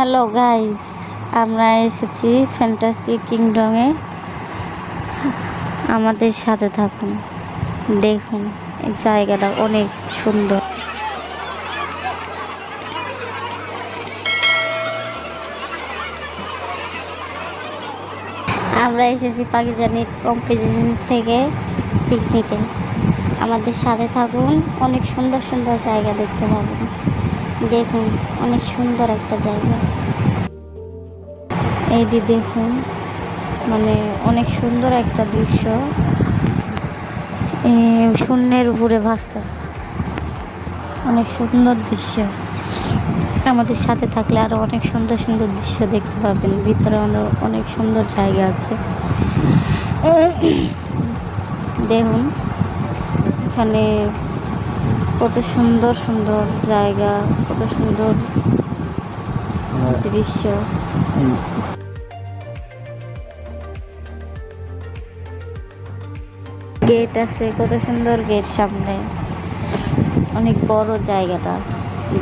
Hello guys আমরা এসেছি fantasy কিংডমে আমাদের সাথে থাকুন। দেখুন জায়গাটা অনেক সুন্দর। আমরা এসেছি পাকিস্তানি কম্পিটিশন থেকে পিকনিকে আমাদের সাথে থাকুন। অনেক সুন্দর সুন্দর জায়গা দেখতে পাবেন। দেখুন, অনেক সুন্দর একটা জায়গা। এইটি দেখুন মানে অনেক সুন্দর একটা দৃশ্য। শূন্যের উপরে ভাসতেছে। অনেক সুন্দর দৃশ্য। আমাদের সাথে থাকলে আরও অনেক সুন্দর সুন্দর দৃশ্য দেখতে পাবেন। ভিতরে অনেক সুন্দর জায়গা আছে। দেখুন, এখানে কত সুন্দর সুন্দর জায়গা কত সুন্দর দৃশ্য। গেট আছে কত সুন্দর গেট সামনে। অনেক বড় জায়গাটা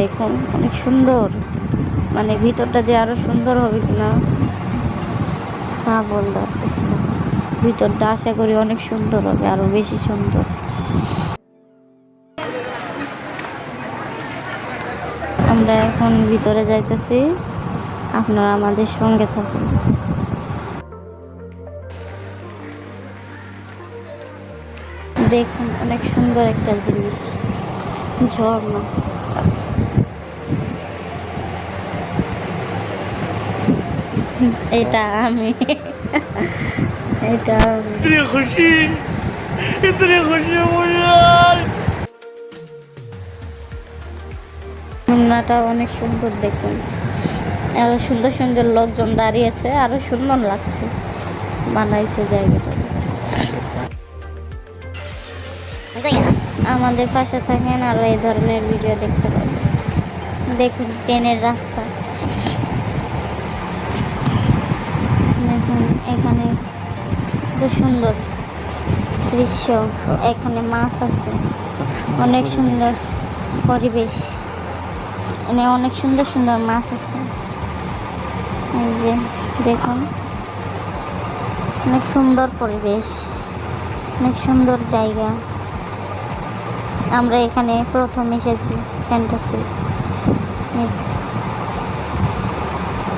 দেখুন অনেক সুন্দর। মানে ভিতরটা যে আরও সুন্দর হবে কিনা তা বলতে পারতেছি ভিতরটা আশা করি অনেক সুন্দর হবে আরও বেশি সুন্দর। এখন ভিতরে যাইতেছি। আপনারা আমাদের সঙ্গে থাকুন। দেখুন, অনেক সুন্দর একটা জিনিস। ঝর্ণা। এটা আমি। এটা খুশি খুশি খুলনাটা অনেক সুন্দর দেখুন। আরও সুন্দর সুন্দর লোকজন দাঁড়িয়েছে আরও সুন্দর লাগছে বানাইছে জায়গাটা। আমাদের পাশে থাকেন আরও এই ধরনের ভিডিও দেখতে পাবেন। দেখুন ট্রেনের রাস্তা। দেখুন এখানে তো সুন্দর দৃশ্য। এখানে মাছ আছে। অনেক সুন্দর পরিবেশ। এখানে অনেক সুন্দর সুন্দর মাছ আছে। এই যে, দেখুন। অনেক সুন্দর পরিবেশ, অনেক সুন্দর জায়গা। আমরা এখানে প্রথম এসেছি ফ্যান্টাসি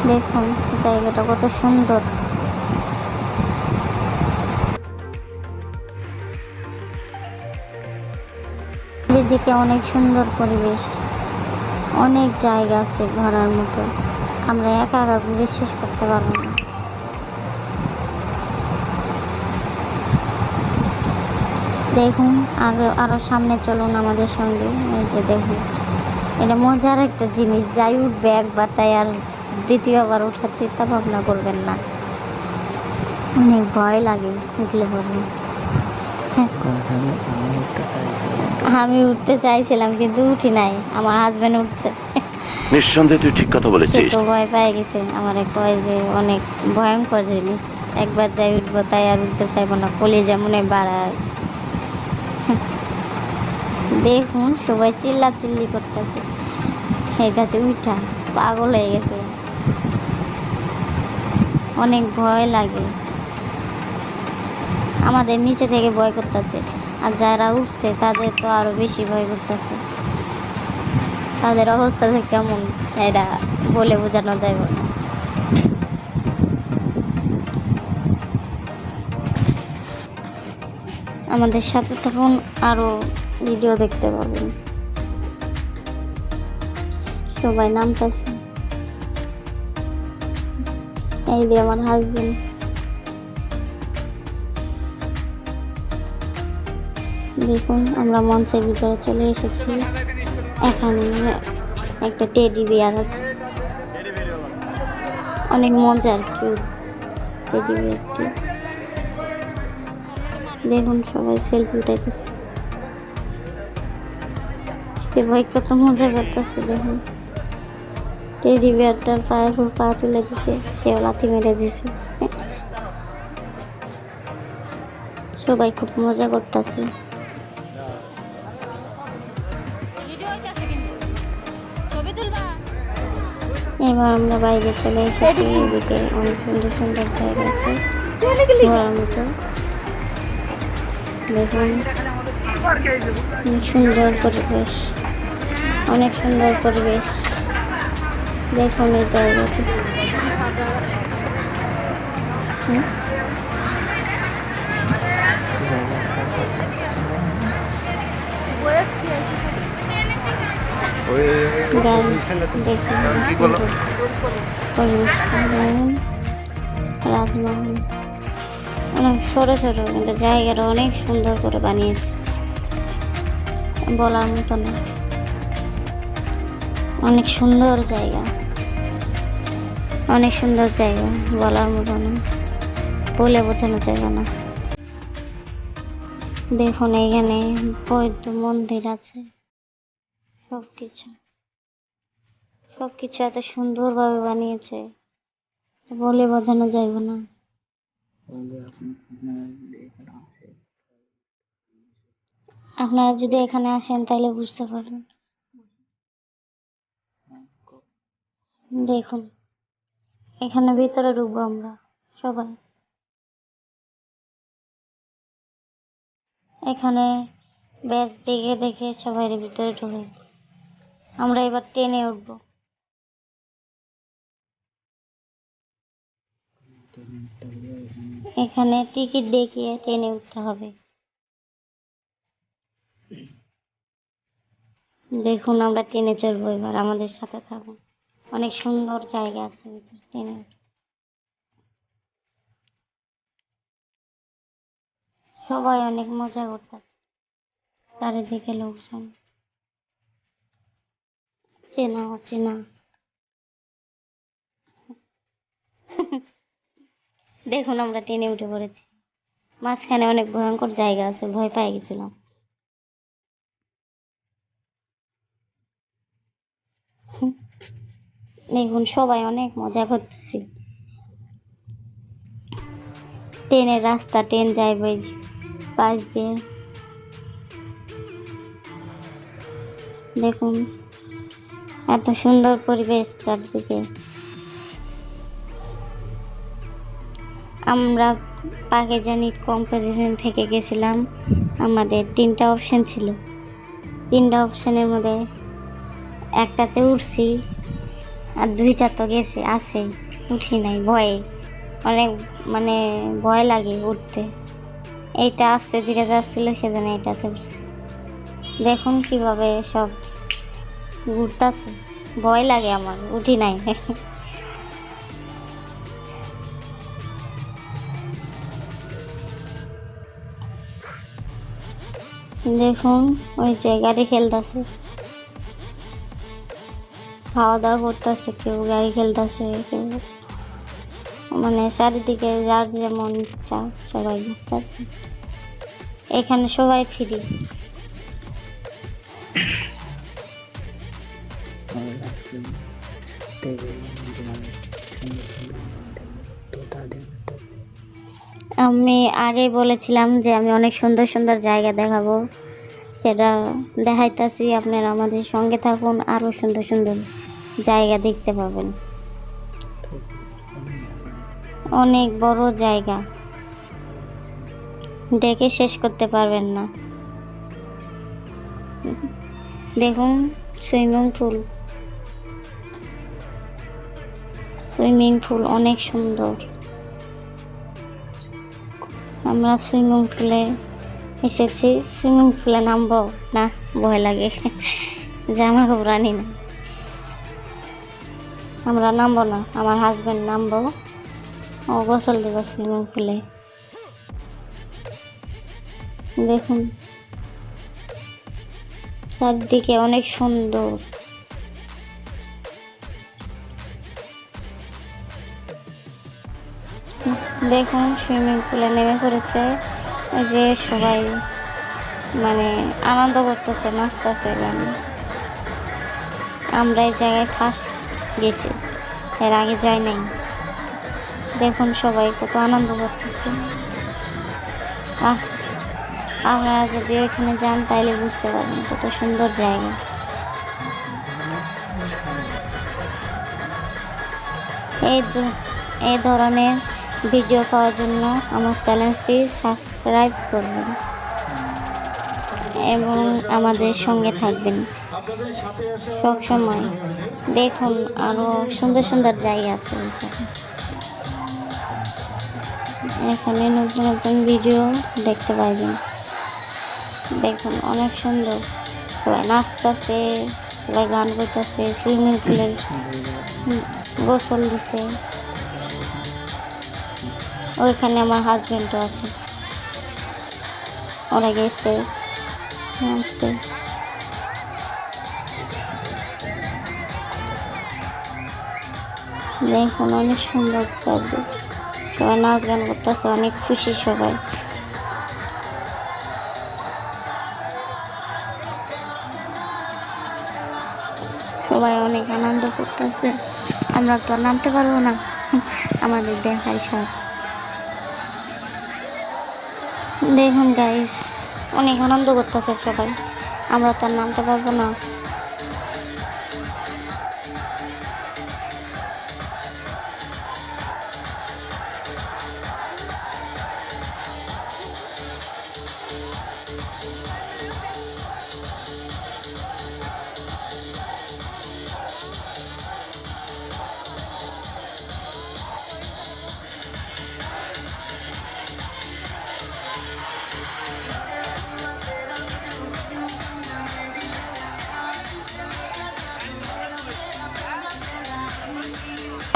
দেখুন, জায়গাটা কত সুন্দর। এদিকে অনেক সুন্দর পরিবেশ। অনেক জায়গা আছে ঘোরার মতো। আমরা একা একা ঘুরে শেষ করতে পারব না। দেখুন, আরও আরও সামনে চলুন আমাদের সঙ্গে। এই যে দেখুন, এটা মজার একটা জিনিস। যাই উঠবে একবার, তাই আর দ্বিতীয়বার ওঠার চিন্তা ভাবনা করবেন না। অনেক ভয় লাগে উঠলে পরে। আমি উঠতে চাইছিলাম কিন্তু উঠি নাই। আমার হাজবেন্ড উঠছে। নিঃসন্দেহে তুই ঠিক কথা বলেছিস। তো ভয় পেয়ে গেছে। আমার কয় যে অনেক ভয়ঙ্কর জিনিস। একবার যাই উঠবো তাই আর উঠতে চাইব না। কলি যেমন বাড়ায় দেখুন সবাই চিল্লা চিল্লি করতেছে এটাতে উঠা পাগল হয়ে গেছে। অনেক ভয় লাগে। আমাদের নিচে থেকে ভয় করতেছে। আর যারা উঠছে, তাদের তো আরও বেশি ভয় করতেছে। তাদের অবস্থা যে কেমন, এটা বলে বোঝানো যায় না। আমাদের সাথে তখন আরও ভিডিও দেখতে পাবেন। সবাই নামতেছে। এই দিয়ে আমার হাজবেন্ড দেখুন, আমরা মঞ্চের ভিতরে চলে এসেছি। এখানে একটা টেডি বিয়ার আছে। অনেক মজার কিউট টেডি বিয়ারটি দেখুন, সবাই সেলফি উঠাইতেছে। সে ভাই কত মজা করতেছে, দেখুন। টেডি বিয়ারটার পায়ের উপর পা তুলে দিছে সেও লাথি মেরে দিছে। সবাই খুব মজা করতেছে। এবার আমরা বাইরে চলে এসেছি এদিকে অনেক সুন্দর সুন্দর জায়গা আছে। ঘোরার মতো। দেখুন অনেক সুন্দর পরিবেশ অনেক সুন্দর পরিবেশ। দেখুন এই জায়গাটি। হুম? রাজমহল অনেক ছোট ছোট কিন্তু জায়গাটা অনেক সুন্দর করে বানিয়েছে। বলার মতো না। অনেক সুন্দর জায়গা। অনেক সুন্দর জায়গা বলার মতো না। বলে বোঝানো যাবে না। দেখুন এখানে বৈদ্য মন্দির আছে। সব কিছু সব কিছু এত সুন্দরভাবে বানিয়েছে। বলে বোঝানো যাবে না। আপনারা যদি এখানে আসেন তাহলে বুঝতে পারবেন। দেখুন এখানে ভিতরে ঢুকবো আমরা সবাই। এখানে ব্যাস দেখে দেখে সবাই ভিতরে ঢুকে। আমরা এবার ট্রেনে উঠবো। এখানে টিকিট দেখিয়ে ট্রেনে উঠতে হবে। দেখুন, আমরা ট্রেনে চড়বো এবার, আমাদের সাথে থাকুন। অনেক সুন্দর জায়গা আছে ট্রেনে সবাই অনেক মজা করতেছে, চারিদিকে লোকজন। চেনা অচেনা। দেখুন আমরা ট্রেনে উঠে পড়েছি। মাঝখানে অনেক ভয়ঙ্কর জায়গা আছে, ভয় পেয়ে গেছিলাম। দেখুন, সবাই অনেক মজা করতেছি ট্রেনের রাস্তা, ট্রেন যায় যে পাশ দিয়ে। দেখুন, এত সুন্দর পরিবেশ চারদিকে। আমরা পাকিস্তানি কম্পোজিশন থেকে গেছিলাম। আমাদের তিনটা অপশান ছিল। তিনটা অপশানের মধ্যে একটাতে উঠছি আর দুইটা তো গেছে, আছে। উঠি নাই, ভয়ে। অনেক মানে ভয় লাগে উঠতে। এইটা আসতে ধীরে যাচ্ছিল সেজন্য এটাতে উঠছি। দেখুন কীভাবে সব ঘুরতেছে। ভয় লাগে আমার, উঠি নাই। দেখুন, ওই যে গাড়ি খেলতেছে। খাওয়া দাওয়া করতেছে, কেউ গাড়ি খেলতেছে, কেউ মানে চারিদিকে যার যেমন ইচ্ছা সবাই ঘুরতেছে। এখানে সবাই ফ্রি আমি আগে বলেছিলাম যে আমি অনেক সুন্দর সুন্দর জায়গা দেখাবো। সেটা দেখাইতাছি, আপনারা আমাদের সঙ্গে থাকুন, আরও সুন্দর সুন্দর জায়গা দেখতে পাবেন। অনেক বড় জায়গা। দেখে শেষ করতে পারবেন না। দেখুন, সুইমিং পুল। সুইমিং পুল অনেক সুন্দর। আমরা সুইমিং পুলে এসেছি। সুইমিং পুলে নামবো? না, ভয় লাগে। জামা কাপড় আনি না। আমরা নামবো না, আমার হাজব্যান্ড নামবো। ও গোসল দিব সুইমিং পুলে দেখুন, চারদিকে অনেক সুন্দর। দেখুন সুইমিং পুলে নেমে পড়েছে। যে সবাই মানে আনন্দ করতেছে, নাচতেছে গানে আমরা এই জায়গায় ফার্স্ট গেছি, এর আগে যাই নাই। দেখুন সবাই কত আনন্দ করতেছে। আহ আপনারা যদি এখানে যান, তাইলে বুঝতে পারবেন কত সুন্দর জায়গা। এই এই ধরনের ভিডিও পাওয়ার জন্য আমার চ্যানেলটি সাবস্ক্রাইব করবেন এবং আমাদের সঙ্গে থাকবেন। সব সময় দেখুন আরও সুন্দর সুন্দর জায়গা আছে এখানে। নতুন নতুন ভিডিও দেখতে পাইবেন দেখুন অনেক সুন্দর। নাচতেছে গান করতেছে, সুইমিং পুলে গোসল দিছে। ওইখানে আমার হাজবেন্ডও আছে। ওরা গেছে। দেখুন অনেক সুন্দর চারদিক। সবাই নাচ গান করতেছে, অনেক খুশি সবাই। সবাই অনেক আনন্দ করতেছে। আমরা তো নামতে পারব না। আমাদের দেখাই সব দেখুন গাইস অনেক আনন্দ করতেছে সবাই। আমরা তার নামতে পারব না।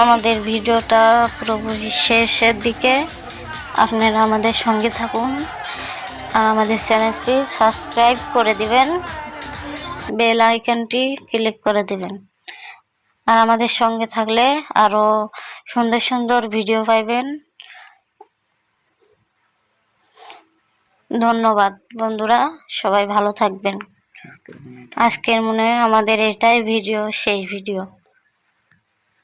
আমাদের ভিডিওটা পুরোপুরি শেষের দিকে আপনারা আমাদের সঙ্গে থাকুন আর আমাদের চ্যানেলটি সাবস্ক্রাইব করে দিবেন বেল আইকনটি ক্লিক করে দিবেন। আর আমাদের সঙ্গে থাকলে আরও সুন্দর সুন্দর ভিডিও পাইবেন। ধন্যবাদ বন্ধুরা সবাই ভালো থাকবেন। আজকের মনে আমাদের এটাই ভিডিও শেষ ভিডিও।